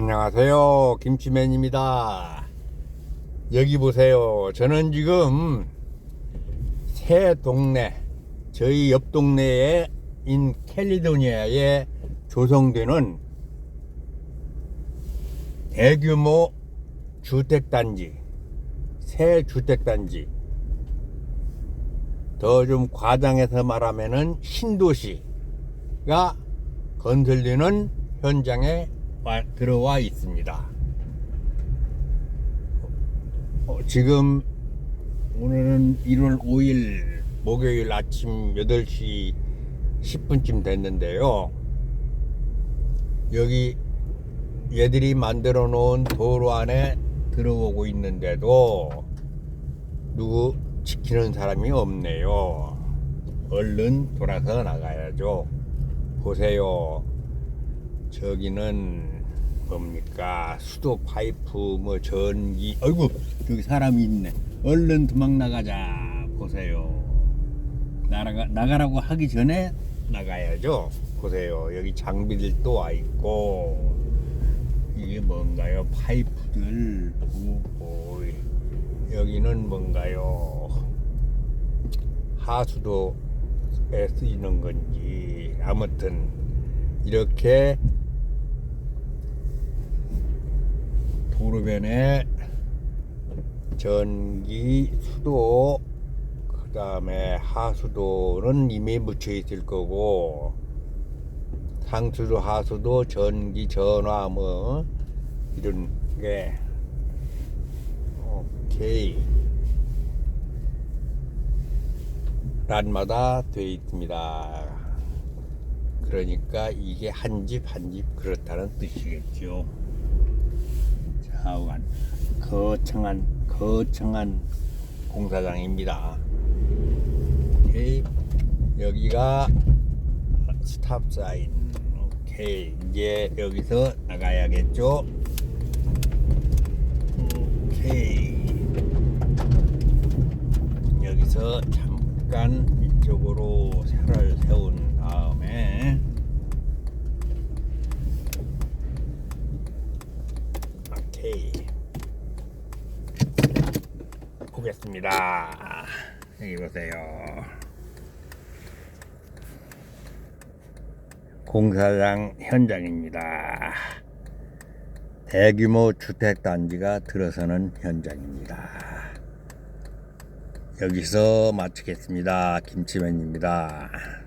안녕하세요. 김치맨입니다. 여기 보세요. 저는 지금 새 동네, 저희 옆 동네에 인 캘리도니아에 조성되는 대규모 주택단지, 새 주택단지, 더 좀 과장해서 말하면은 신도시가 건설되는 현장에 와- 들어와 있습니다. 어, 지금 오늘은 1월 5일 목요일 아침 8시 10분쯤 됐는데요. 여기 얘들이 만들어 놓은 도로 안에 들어오고 있는데도 누구 지키는 사람이 없네요. 얼른 돌아서 나가야죠. 보세요. 저기는 뭡니까? 수도 파이프 뭐 전기 아이고 여기 사람이 있네. 얼른 도망 나가자 보세요. 나가 나가라고 하기 전에 나가야죠. 보세요. 여기 장비들 또 와 있고 이게 뭔가요? 파이프들 오고 여기는 뭔가요? 하수도에 쓰이는 건지. 아무튼 이렇게 도로변에 전기, 수도, 그 다음에 하수도는 이미 묻혀 있을 거고, 상수도, 하수도, 전기, 전화, 뭐, 이런 게, 오케이. 란마다 되어 있습니다. 그러니까 이게 한 집 한 집 그렇다는 뜻이겠죠. 좌우간 거창한 거창한 공사장입니다. 오케이 여기가 스탑 사인. 오케이 이제 여기서 나가야겠죠. 오케이 여기서 잠깐 이쪽으로 차를 세운 다음에 오케이 보겠습니다. 여기 보세요. 공사장 현장입니다. 대규모 주택단지가 들어서는 현장입니다. 여기서 마치겠습니다. 김치맨입니다